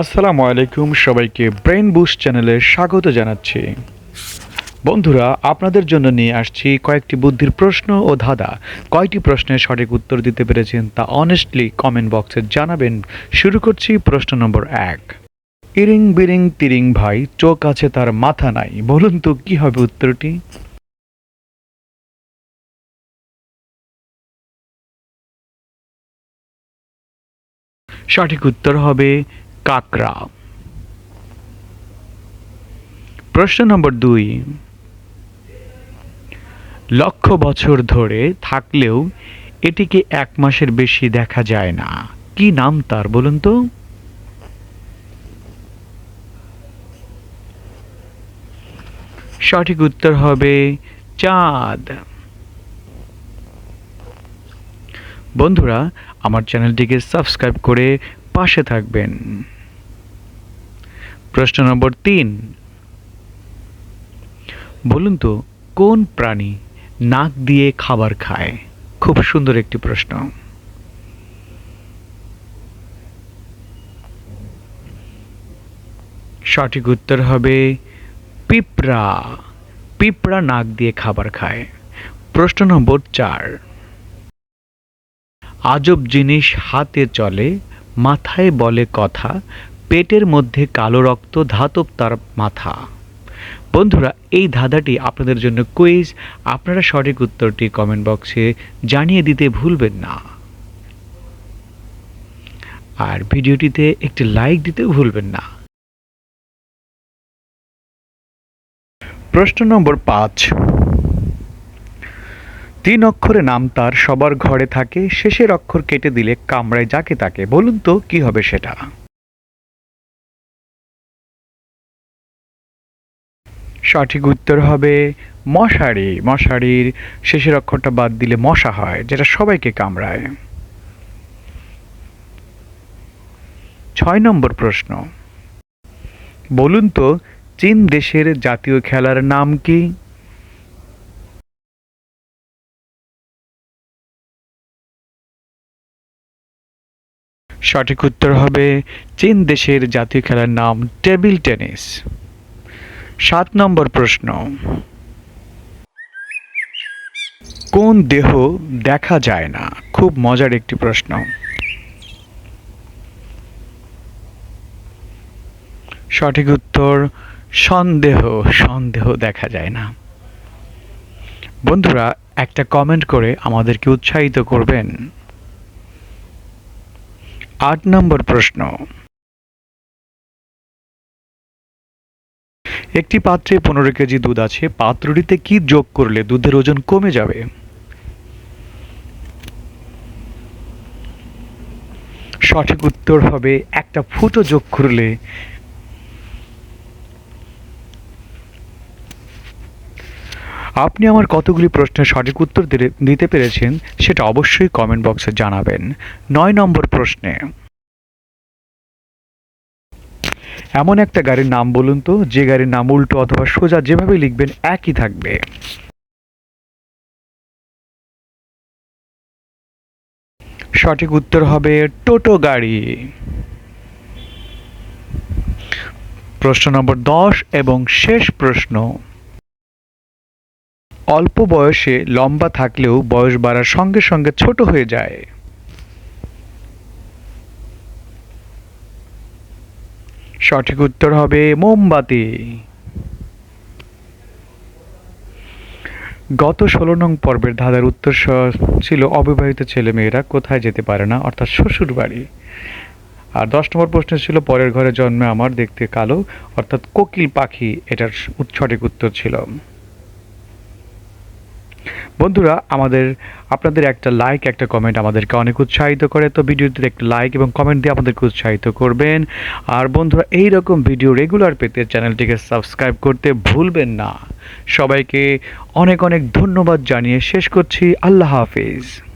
আসসালামু আলাইকুম সবাইকে ব্রেন বুস্ট চ্যানেলে স্বাগত জানাচ্ছি। বন্ধুরা, আপনাদের জন্য নিয়ে আসছি কয়েকটি বুদ্ধির প্রশ্ন ও ধাঁধা। কয়টি প্রশ্নের সঠিক উত্তর দিতে পেরেছেন তা অনেস্টলি কমেন্ট বক্সে জানাবেন। শুরু করছি প্রশ্ন নম্বর এক। ইরিং বিরিং তিরিং ভাই, চোখ আছে তার মাথা নাই। বলুন তো, কি হবে উত্তরটি? সঠিক উত্তর হবে কাকরা। প্রশ্ন নম্বর দুই। লক্ষ বছর ধরে থাকলেও এটিকে এক মাসের বেশি দেখা যায় না। কি নাম তার বলুন তো? সঠিক উত্তর হবে চাঁদ। বন্ধুরা, আমার চ্যানেলটিকে সাবস্ক্রাইব করে পাশে থাকবেন। প্রশ্ন নম্বর তিন। বলুন তো, কোন প্রাণী নাক দিয়ে খাবার খায়? খুব সুন্দর একটি প্রশ্ন। সঠিক উত্তর হবে পিঁপড়া। পিঁপড়া নাক দিয়ে খাবার খায়। প্রশ্ন নম্বর চার। আজব জিনিস হাতে চলে, মাথায় বলে কথা পেটের মধ্যে কালো রক্ত ধাতব তার মাথা। বন্ধুরা, এই ধাঁধাটি আপনাদের জন্য কুইজ। আপনারা সঠিক উত্তরটি কমেন্ট বক্সে জানিয়ে দিতে ভুলবেন না। আর ভিডিওটিতে একটি লাইক দিতে ভুলবেন না। প্রশ্ন নম্বর পাঁচ। তিন অক্ষরে নাম তার সবার ঘরে থাকে, শেষের অক্ষর কেটে দিলে কামড়ায় যাকে তাকে। বলুন তো, কি হবে সেটা? সঠিক উত্তর হবে মশারি। মশারির শেষের অক্ষরটা বাদ দিলে মশা হয়, যেটা সবাইকে কামড়ায়। ছয় নম্বর প্রশ্ন। বলুন তো, চীন দেশের জাতীয় খেলার নাম কি? সঠিক উত্তর হবে চীন দেশের জাতীয় খেলার নাম টেবিল টেনিস। সাত নম্বর প্রশ্ন। কোন দেহ দেখা যায় না? খুব মজার একটি প্রশ্ন। সঠিক উত্তর, সন্দেহ সন্দেহ দেখা যায় না। বন্ধুরা, একটা কমেন্ট করে আমাদেরকে উৎসাহিত করবেন। আট নম্বর প্রশ্ন। একটি পাত্রে পনেরো কেজি দুধ আছে, পাত্রটিতে কি যোগ করলে দুধের ওজন কমে যাবে? সঠিক উত্তর হবে একটা ফুটো যোগ করলে আপনি আমার কতগুলি প্রশ্নের সঠিক উত্তর দিতে পেরেছেন সেটা অবশ্যই কমেন্ট বক্সে জানাবেন। নয় নম্বর প্রশ্নে এমন একটা গাড়ির নাম বলুন তো, যে গাড়ির নাম উল্টো অথবা সোজা যেভাবে লিখবেন একই থাকবে। সঠিক উত্তর হবে টোটো গাড়ি। প্রশ্ন নম্বর দশ এবং শেষ প্রশ্ন। অল্প বয়সে লম্বা থাকলেও বয়স বাড়ার সঙ্গে সঙ্গে ছোট হয়ে যায়। সঠিক উত্তর হবে মোমবাতি। গত ষোলো নং পর্বের ধাঁধার উত্তর ছিল অবিবাহিত ছেলে মেয়েরা কোথায় যেতে পারে না, অর্থাৎ শ্বশুর বাড়ি আর দশ নম্বর প্রশ্ন ছিল, পরের ঘরে জন্মে আমার দেখতে কালো অর্থাৎ কোকিল পাখি, এটার সঠিক উত্তর ছিল। বন্ধুরা, আমাদের, আপনাদের একটা লাইক একটা কমেন্ট আমাদেরকে অনেক উৎসাহিত করে। তো ভিডিওতে একটা লাইক এবং কমেন্ট দিয়ে আমাদেরকে উৎসাহিত করবেন। আর বন্ধুরা এই রকম ভিডিও রেগুলার পেতে চ্যানেলটিকে সাবস্ক্রাইব করতে ভুলবেন না। সবাইকে অনেক অনেক ধন্যবাদ জানিয়ে শেষ করছি। আল্লাহ হাফিজ।